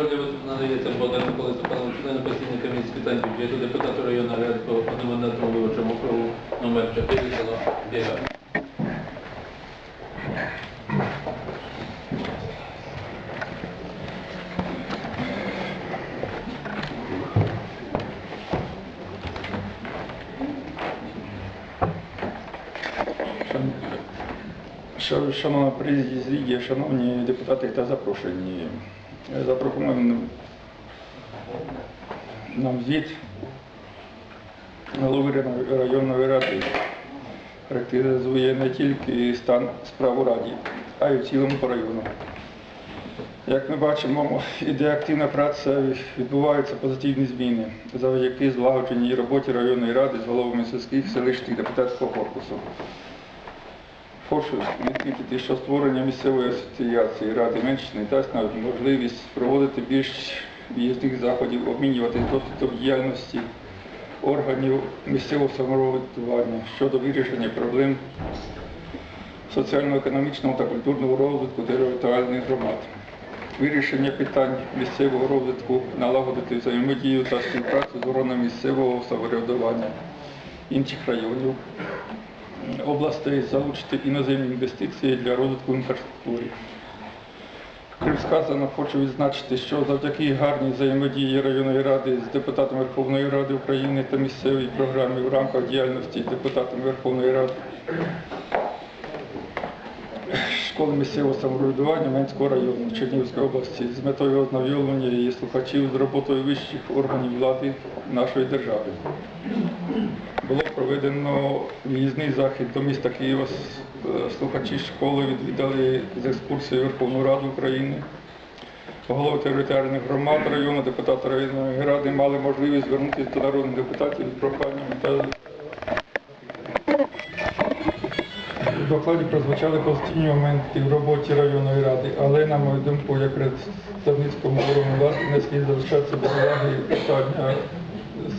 Виступ надається Богдану Миколі Степановичу, члену постійної комісії з питань бюджету, депутату районної ради по одномандатному виборчому округу номер 4 село Біга. Шановна президія, шановні депутати та запрошені, запропонуємо нам звіт голови районної ради. Характеризує не тільки стан справ у раді, а й в цілому по району. Як ми бачимо, іде активна праця, відбуваються позитивні зміни завдяки злагодженій роботі районної ради з головами сільських селищних депутатського корпусу. Хочу відмітити, що створення місцевої асоціації Ради Менщини дасть нам можливість проводити більш в'їзних заходів, обмінювати досвідом діяльності органів місцевого самоврядування щодо вирішення проблем соціально-економічного та культурного розвитку територіальних громад. Вирішення питань місцевого розвитку, налагодити взаємодію та співпрацю з органами місцевого самоврядування інших районів, областей залучити іноземні інвестиції для розвитку інфраструктури. Крім сказано, хочу відзначити, що завдяки гарній взаємодії районної ради з депутатами Верховної Ради України та місцевій програмі в рамках діяльності депутатами Верховної Ради школи місцевого самоврядування Менського району Чернігівської області з метою ознайомлення її слухачів з роботою вищих органів влади нашої держави. Було проведено в'їзний захід до міста Києва. Е, Слухачі школи відвідали з екскурсією Верховну Раду України. Голови територіальних громад району, депутати районної ради мали можливість звернутися до народних депутатів з проханням та докладі прозвучали позитивні моменти в роботі районної ради, але, на мою думку, як представницькому органу влади не слід залишатися без уваги питання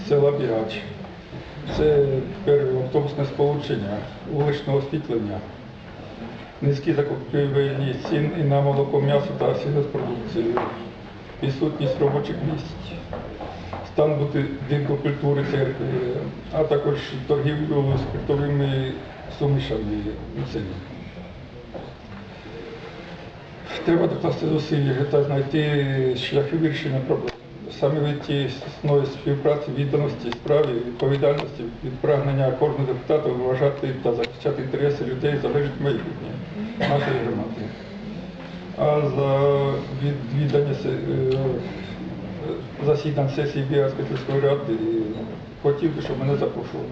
села Бігач. Це перше автобусне сполучення, вуличне освітлення, низькі закупівельні цін і на молоко, м'ясо та сільгоспродукцію, відсутність робочих місць, стан будинку культури церкви, а також торгівлю спиртовими сумішами у селі. Треба докласти зусилля та знайти шляхи вирішення проблем. Саме від тісної співпраці, відданості, справі, відповідальності, від прагнення кожного депутата вважати та захищати інтереси людей залежить майбутнє нашої громади. А за відвідання е, засідань сесії Бігарської ради і хотів би, щоб мене запрошували.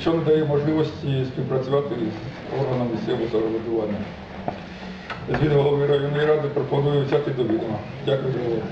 Що не дає можливості співпрацювати з органами місцевого самоврядування. Звіт голови районної ради пропоную взяти до відома. Дякую за увагу.